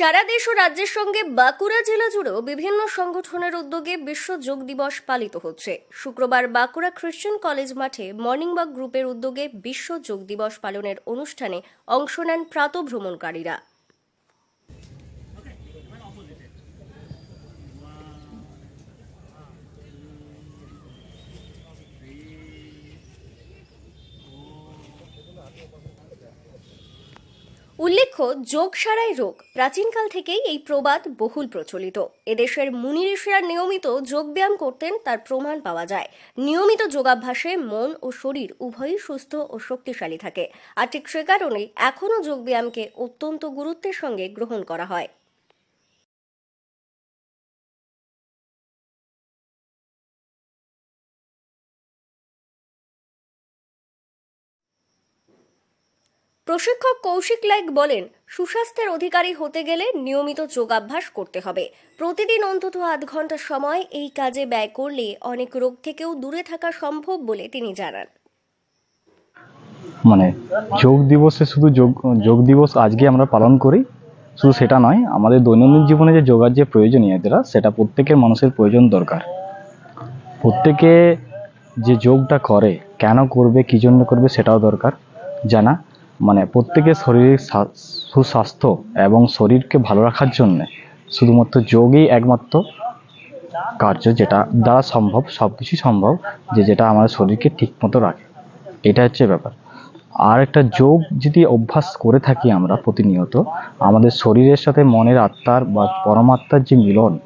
সারা দেশ ও রাজ্যের সঙ্গে বাঁকুড়া জেলা জুড়েও বিভিন্ন সংগঠনের উদ্যোগে বিশ্ব যোগ দিবস পালিত হচ্ছে। শুক্রবার বাঁকুড়া খ্রিস্টান কলেজ মাঠে মর্নিং ওয়াক গ্রুপের উদ্যোগে বিশ্ব যোগ দিবস পালনের অনুষ্ঠানে অংশ নেন প্রাতভ্রমণকারীরা। উল্লেখ্য যোগ সারাই রোগ। প্রাচীনকাল থেকেই এই প্রবাদ বহুল প্রচলিত। এদেশের মুনি ঋষিরা নিয়মিত যোগব্যায়াম করতেন, তার প্রমাণ পাওয়া যায়। নিয়মিত যোগাভ্যাসে মন ও শরীর উভয়ই সুস্থ ও শক্তিশালী থাকে। আর ঠিক সে কারণেই এখনও যোগব্যায়ামকে অত্যন্ত গুরুত্বের সঙ্গে গ্রহণ করা হয়। প্রশিক্ষক কৌশিক লাইক বলেন, সুস্বাস্থ্যের অধিকারী হতে গেলে নিয়মিত যোগাভ্যাস করতে হবে। প্রতিদিন অন্তত আধ ঘণ্টা সময় এই কাজে ব্যয় করলে অনেক রোগ থেকেও দূরে থাকা সম্ভব বলে তিনি জানান। মানে যোগ দিবসে শুধু যোগ যোগ দিবস আজকে আমরা পালন করি, শুধু সেটা নয়, আমাদের দৈনন্দিন জীবনে যে যোগার যে প্রয়োজনীয়তা সেটা প্রত্যেকের মানুষের প্রয়োজন দরকার। প্রত্যেকে যে যোগটা করে, কেন করবে, কী জন্য করবে, সেটাও দরকার। জানা মানে প্রত্যেকের শরীরের সুস্বাস্থ্য এবং শরীরকে ভালো রাখার জন্যে শুধুমাত্র যোগই একমাত্র কার্য যেটা দ্বারা সম্ভব সব কিছুই সম্ভব, যে যেটা আমাদের শরীরকে ঠিকমতো রাখে। এটা হচ্ছে ব্যাপার। আর একটা যোগ যদি অভ্যাস করে থাকি আমরা প্রতিনিয়ত, আমাদের শরীরের সাথে মনের আত্মার বা পরমাত্মার যে মিলন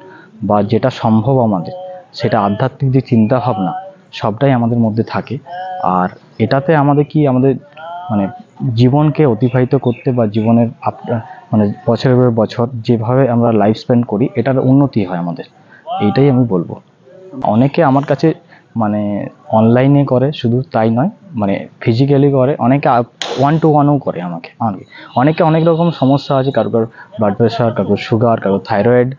বা যেটা সম্ভব আমাদের, সেটা আধ্যাত্মিক যে চিন্তা ভাবনা সবটাই আমাদের মধ্যে থাকে। আর এটাতে আমাদের কি, আমাদের মানে জীবনকে অতিবাহিত করতে বা জীবনের মানে বছরের পর বছর যেভাবে আমরা লাইফ স্পেন্ড করি, এটার উন্নতি হয় আমাদের। এইটাই আমি বলব। অনেকে আমার কাছে মানে অনলাইনে করে, শুধু তাই নয় মানে ফিজিক্যালি করে, অনেকে ওয়ান টু ওয়ানও করে আমাকে আমাকে। অনেকে অনেক রকম সমস্যা আছে, কারও কারও ব্লাড প্রেশার কারও সুগার কারও থাইরয়েড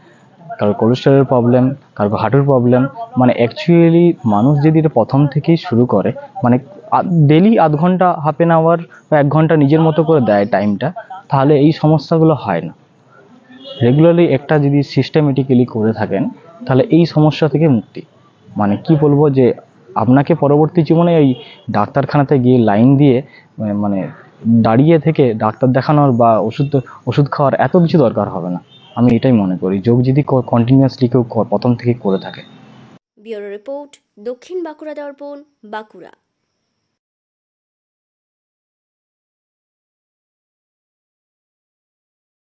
কারও কোলেস্টেরলের প্রবলেম কারও হাঁটুর প্রবলেম মানে অ্যাকচুয়ালি মানুষ যদি এটা প্রথম থেকেই শুরু করে মানে ডেলি আধ ঘণ্টা হাফ এন আওয়ার বা এক ঘণ্টা নিজের মতো করে দেয় টাইমটা তাহলে এই সমস্যাগুলো হয় না। রেগুলারলি একটা যদি সিস্টেমেটিক্যালি করে থাকেন, তাহলে এই সমস্যা থেকে মুক্তি। মানে কি বলব যে, আপনাকে পরবর্তী জীবনে এই ডাক্তারখানাতে গিয়ে লাইন দিয়ে মানে দাঁড়িয়ে থেকে ডাক্তার দেখানোর বা ওষুধ ওষুধ খাওয়ার এত কিছু দরকার হবে না। আমি এটাই মনে করি, যোগ যদি কন্টিনিউয়াসলি কেউ প্রথম থেকে করে থাকে। ব্যুরো রিপোর্ট, দক্ষিণ বাঁকুড়া দর্পণ বাঁকুড়া।